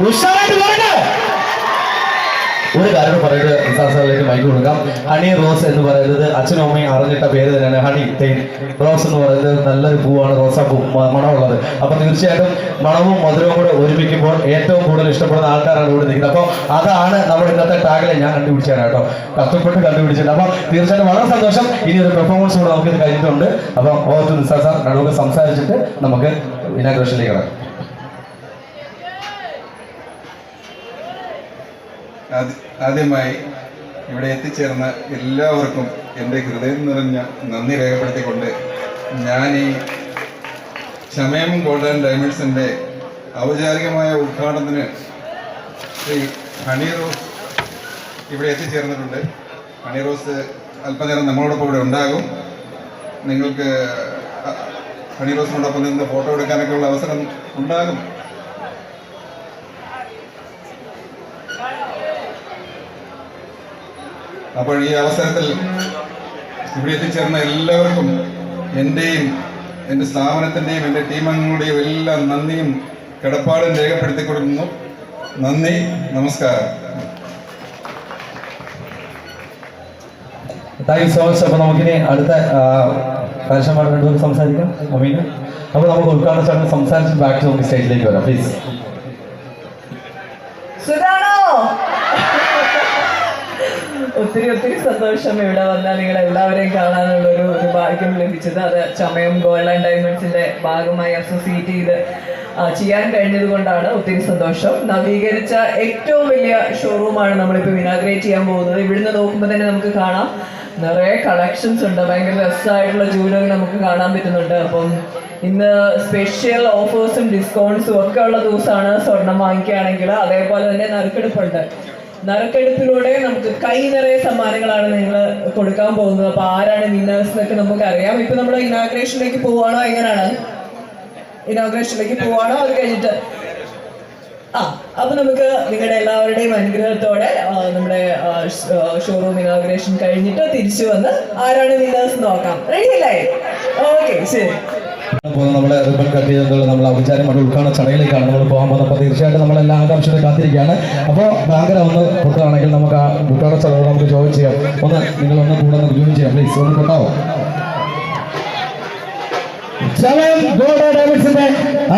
ഉഷാറായിട്ട് പറഞ്ഞു ഒരു കാര്യം പറയുന്നത് നിസാർ സാറിലേക്ക് മൈക്ക് കൊടുക്കാം. ഹണി റോസ് എന്ന് പറയുന്നത് അച്ഛനും അമ്മയും അറിഞ്ഞിട്ട പേര് തന്നെയാണ് ഹണി തേൻ. റോസ് എന്ന് പറയുന്നത് നല്ലൊരു പൂവാണ് റോസാപ്പൂ മണമുള്ളത്. അപ്പൊ തീർച്ചയായിട്ടും മണവും മധുരവും കൂടെ ഒരുമിക്കുമ്പോൾ ഏറ്റവും കൂടുതൽ ഇഷ്ടപ്പെടുന്ന ആൾക്കാരാണ് ഇവിടെ നിൽക്കുന്നത്. അപ്പോൾ അതാണ് നമ്മുടെ ഇന്നത്തെ ടാഗിലെ ഞാൻ കണ്ടുപിടിച്ചാണ് കേട്ടോ. കഷ്ടപ്പെട്ട് കണ്ടുപിടിച്ചിട്ടുണ്ട്. അപ്പോൾ തീർച്ചയായിട്ടും വളരെ സന്തോഷം. ഇനി ഒരു പെർഫോമൻസ് കൂടെ നമുക്ക് ഇത് കഴിഞ്ഞിട്ടുണ്ട്. അപ്പം ഓ നിസാർ സാർ നമുക്ക് സംസാരിച്ചിട്ട് നമുക്ക് ഇനാഗ്രേഷനിലേക്ക് കിടക്കാം ആദ്യ- ആദ്യമായി ഇവിടെ എത്തിച്ചേർന്ന എല്ലാവർക്കും എന്റെ ഹൃദയം നിറഞ്ഞ നന്ദി രേഖപ്പെടുത്തിക്കൊണ്ട് ഞാൻ ഈ ചമയം ഗോൾഡൻ ഡയമണ്ട്സിന്റെ ഔപചാരികമായ ഉദ്ഘാടനത്തിന് ശ്രീ ഹണി റോസ് ഇവിടെ എത്തിച്ചേർന്നിട്ടുണ്ട്. ഹണി റോസ് അല്പനേരം നമ്മളോടൊപ്പം ഇവിടെ ഉണ്ടാകും. നിങ്ങൾക്ക് ഹണി റോസിനോടൊപ്പം നിന്ന് ഫോട്ടോ എടുക്കാനൊക്കെ ഉള്ള അവസരം ഉണ്ടാകും. അപ്പോൾ ഈ അവസരത്തിൽ ഇവിടെ എത്തിച്ചേർന്ന എല്ലാവർക്കും എന്റെയും എന്റെ സ്ഥാപനത്തിന്റെയും എന്റെ ടീമംഗങ്ങളുടെയും എല്ലാം നന്ദിയും കിടപ്പാടും രേഖപ്പെടുത്തി കൊടുക്കുന്നു നന്ദി നമസ്കാരം. Thank you so much. അപ്പോൾ നമുക്കിനി അടുത്ത പരസ്യമാർ രണ്ടുപേർക്ക് സംസാരിക്കാം. അമീന്. അപ്പോൾ നമുക്ക് ഉദ്ഘാടന ചടങ്ങ് സംസാരിച്ച് ബാക്ക് നമുക്ക് സ്റ്റേജിലേക്ക് വരാം. പ്ലീസ് സുഖാണോ? ഒത്തിരി ഒത്തിരി സന്തോഷം ഇവിടെ വന്നാൽ നിങ്ങൾ എല്ലാവരെയും കാണാനുള്ള ഒരു ഒരു ഭാഗ്യം ലഭിച്ചത്. അത് ചമയം ഗോൾഡ് ആൻഡ് ഡയമണ്ട്സിന്റെ ഭാഗമായി അസോസിയേറ്റ് ചെയ്ത് ചെയ്യാൻ കഴിഞ്ഞത് കൊണ്ടാണ് ഒത്തിരി സന്തോഷം. നവീകരിച്ച ഏറ്റവും വലിയ ഷോറൂമാണ് നമ്മളിപ്പോൾ ഇനാഗ്രേറ്റ് ചെയ്യാൻ പോകുന്നത്. ഇവിടുന്ന് നോക്കുമ്പോൾ തന്നെ നമുക്ക് കാണാം. നിറയെ കളക്ഷൻസ് ഉണ്ട്. ഭയങ്കര രസമായിട്ടുള്ള ജൂലറി നമുക്ക് കാണാൻ പറ്റുന്നുണ്ട്. അപ്പം ഇന്ന് സ്പെഷ്യൽ ഓഫേഴ്സും ഡിസ്കൗണ്ട്സും ഒക്കെ ഉള്ള ദിവസമാണ് സ്വർണം വാങ്ങിക്കുകയാണെങ്കിൽ. അതേപോലെ തന്നെ നറുക്കെടുപ്പുണ്ട്. നറുക്കെടുപ്പിലൂടെ നമുക്ക് കൈ നിറയെ സമ്മാനങ്ങളാണ് നിങ്ങൾ കൊടുക്കാൻ പോകുന്നത്. അപ്പൊ ആരാണ് വിന്നേഴ്സ് എന്നൊക്കെ നമുക്ക് അറിയാം ഇപ്പൊ നമ്മൾ ഇനാഗ്രേഷനിലേക്ക് പോവാണോ? എങ്ങനെയാണ് ഇനാഗ്രേഷനിലേക്ക് പോവാണോ? അത് കഴിഞ്ഞിട്ട് ആ അപ്പൊ നമുക്ക് നിങ്ങളുടെ എല്ലാവരുടെയും അനുഗ്രഹത്തോടെ നമ്മുടെ ഷോറൂം ഇനാഗ്രേഷൻ കഴിഞ്ഞിട്ട് തിരിച്ചു വന്ന് ആരാണ് വിന്നേഴ്സ് നോക്കാം. റെഡി അല്ലേ? ഓക്കെ ശരി. നമ്മൾ ഔപചാരികമായിട്ട് ഉദ്ഘാടന ചടങ്ങിലേക്കാണ് നമ്മൾ പോകാൻ പോകുന്നത്. അപ്പോൾ തീർച്ചയായിട്ടും നമ്മളെല്ലാം ആകാംക്ഷയോടെ കാത്തിരിക്കുകയാണ്. അപ്പോൾ ബാങ്കര ഒന്ന് പൊട്ടുകയാണെങ്കിൽ നമുക്ക് ആ ഉദ്ഘാടന ചടങ്ങ് നമുക്ക് ജോയിൻ ചെയ്യാം. ഒന്ന് നിങ്ങളൊന്ന് കൂടെ ഒന്ന് ജോയിൻ ചെയ്യാം പ്ലീസ് ഒന്ന് കൊണ്ടാവോ ചമയം ഗോഡ ഡേവിഡ്സിന്റെ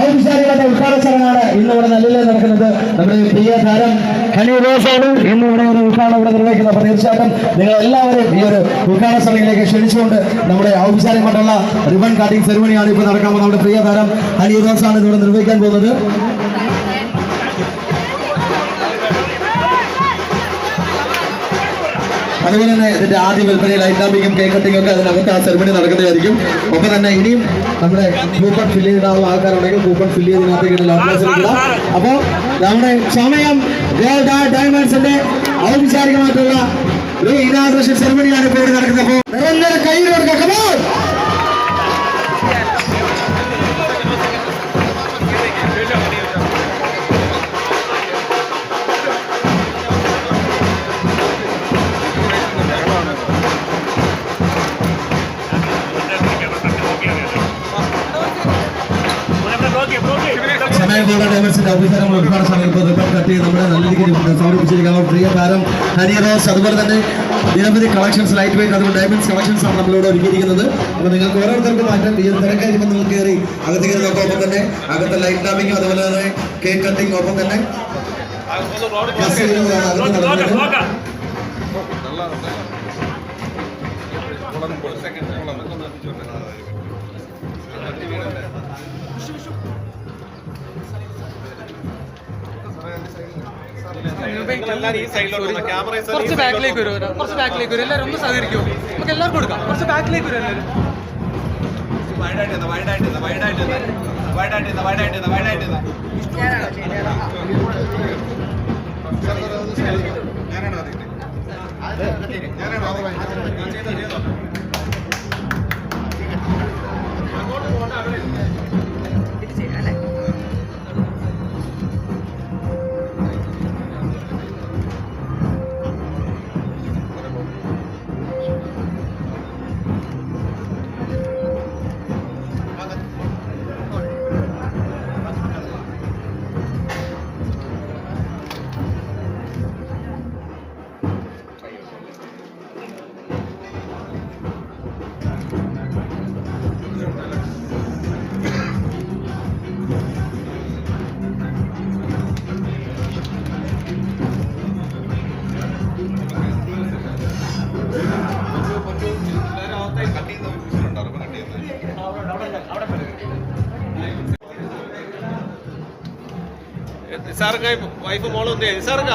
ഔപചാരികത ഉദ്ഘാടന ചടങ്ങാണ് ഇന്ന് ഇവിടെ നല്ല നടക്കുന്നത്. നമ്മുടെ പ്രിയ താരം ഹണി റോസാണ്. ഇന്ന് ഇവിടെ ഒരു ഉദ്ഘാടനം ഇവിടെ നിർവഹിക്കുന്നത് അപ്പൊ തീർച്ചയായിട്ടും നിങ്ങൾ എല്ലാവരും ഈ ഒരു ഉദ്ഘാടന ചടങ്ങിലേക്ക് ക്ഷണിച്ചുകൊണ്ട് നമ്മുടെ ഔപചാരികമായിട്ടുള്ള റിബൺ കാട്ടിംഗ് സെറിമണിയാണ് ഇപ്പോൾ നടക്കാൻ പോകുന്നത്. നമ്മുടെ പ്രിയ താരം ഹണി റോസാണ് ഇവിടെ നിർവഹിക്കാൻ പോകുന്നത്. അതുപോലെ തന്നെ ഇതിന്റെ ആദ്യ വിൽപ്പനയിൽ ഐറ്റാമിക്കും കേക്ക് കട്ടിംഗ് ഒക്കെ അതിനകത്ത് ആ സെറമണി നടക്കുന്നതായിരിക്കും. ഒപ്പം തന്നെ ഇനിയും നമ്മുടെ കൂപ്പൺ ഫില്ല് ചെയ്തിടാനുള്ള ആൾക്കാരുണ്ടെങ്കിൽ കൂപ്പൺ ഫില്ല് ചെയ്തതിനകത്തേക്ക് ഇടാം. അപ്പോൾ നമ്മുടെ സമയം ഡയമണ്ട്സിന്റെ ഔപചാരികമായിട്ടുള്ള ഒരു ഇനാഗ്രേഷൻ സെറമണിയാണ് ഇപ്പോൾ നടക്കുന്നത്. അപ്പോൾ നിരന്തരം കയ്യിൽ സമയം ഗോൾഡ് ഡയമണ്ട്സിന്റെ കട്ട് ചെയ്ത് നമ്മുടെ നല്ല രീതിയിൽ സമർപ്പിച്ചിരിക്കുന്ന പ്രിയ താരം റോസ് അതുപോലെ തന്നെ നിരവധി കളക്ഷൻസ് ലൈറ്റ് വെയിറ്റ് അതുപോലെ ഡയമണ്ട്സ് കളക്ഷൻസ് ആണ് നമ്മളിവിടെ ഒരുക്കിയിരിക്കുന്നത്. അപ്പോൾ നിങ്ങൾക്ക് ഓരോരുത്തർക്കും മാറ്റം. ഈ തിരക്കായിരിക്കും നിങ്ങൾ കയറി അകത്തേക്ക് നോക്കാം ഒപ്പം തന്നെ അകത്തെ ലൈറ്റ് ലാമ്പിങ്ങും അതുപോലെ തന്നെ കേക്ക് കട്ടിങ് ഒപ്പം തന്നെ ബസ് കുറച്ച് ബാക്കിലേക്ക് വരും കുറച്ച് ബാക്കിലേക്ക് വരും എല്ലാവരും ഒന്ന് സഹകരിക്കും നമുക്ക് എല്ലാവർക്കും കൊടുക്കാം കുറച്ച് ബാക്കിലേക്ക് വരും എല്ലാവരും ഞാനാണോ ഞാനാണോ നിസാർക്ക വൈഫ് മോളും എന്തേ നിസാർക്ക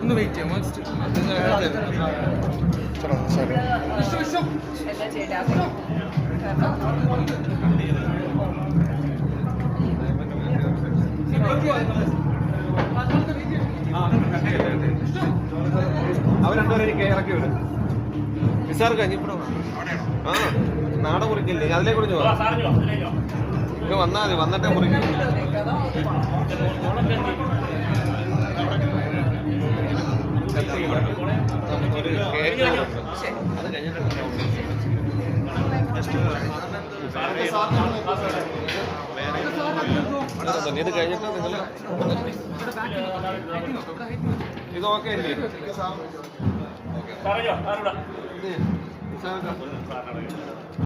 ഒന്ന് വെയിറ്റ് ചെയ്യാം അവർ രണ്ടുപേരും ഇറക്കി വിടും നിസാർക്കാ. ആ നാട കുറിക്കില്ലേ അതിലേക്ക് കുറിച്ച് ഇങ്ങ് വന്നാൽ മതി വന്നിട്ടേ മുറിക്കും ഒരു കേക്ക് അത് കഴിഞ്ഞിട്ട് അടുത്ത ഇത് കഴിഞ്ഞിട്ട് നിങ്ങൾ ഇത് ഓക്കെ അല്ലേ? നിസാർക്ക